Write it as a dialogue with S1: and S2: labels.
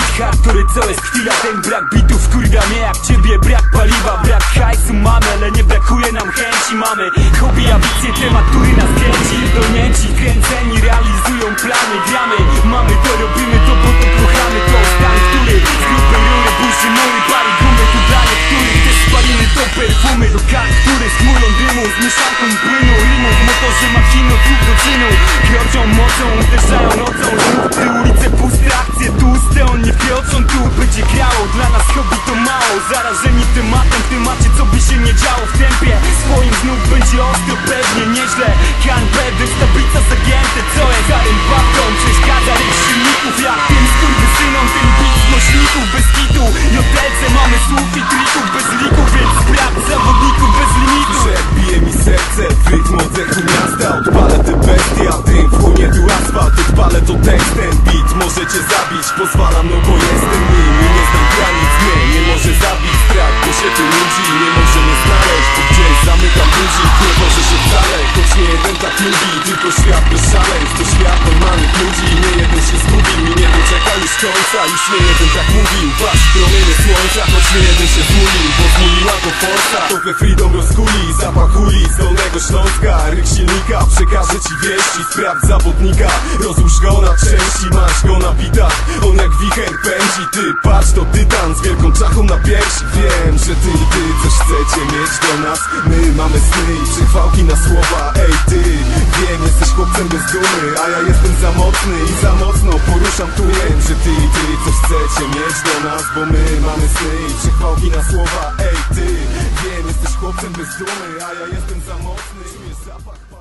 S1: hardcore co jest chwila Ten brak bitów kurwa mnie jak ciebie Brak paliwa, brak hajsu mamy Ale nie brakuje nam chęci mamy. Hobby, ambicje, temat, który nas kręci. Dolnięci, kręceni, realizują plany Gramy, mamy to, robimy to, bo to kochamy. To stan, który z grupy rury burzy mury Pali gumy, tu dla niektórych. Też spalimy to perfumy Do kart, które z chmurą dymu. Z mieszanką płynu, rymu W motorze machino, słów do czynu Kroczą mocą, uderzają nocą Zarażeni tematem, w temacie co by się nie działo w tempie. Swoim znów będzie ostro, pewnie nieźle. Kan Bedys, tablica zagięte. Co jest Harem Barton, przeszkadza ryk silników. Jak tym skurwysynom, ten bit nośników Bez kitu, JLC mamy słów i trików Bez lików, więc sprawdź zawodników bez limitu.
S2: Że bije mi serce w rytm oddechu miasta. Odpalę te bestie, a tym wchłonie tu asfalt. Odpalę to tekst, ten beat może cię zabić. Pozwalam, no bo tak lubi Tylko świat bez szaleństw, to świat normalnych ludzi. Nie jeden się zgubił i nie doczeka już końca. Już nie jeden tak mówił, patrz w promienie słońca. Choć nie jeden się zmulił, bo zmuliła to forsa To we freedom rozkuli, zapach uli z Dolnego Śląska. Ryk silnika, przekażę ci wieści Sprawdź zawodnika, rozłóż go na części Masz go na bitach, on jak wicher pędzi Ty patrz, to tytan z wielką czachą na piersi. Wiem, że chcecie mieć do nas? My mamy sny i przychwałki na słowa. Ej ty, wiem, jesteś chłopcem bez dumy A ja jestem za mocny i za mocno poruszam tu. Wiem, że ty i ty coś chcecie mieć do nas Bo my mamy sny i przychwałki na słowa. Ej ty, wiem, jesteś chłopcem bez dumy A ja jestem za mocny, zapach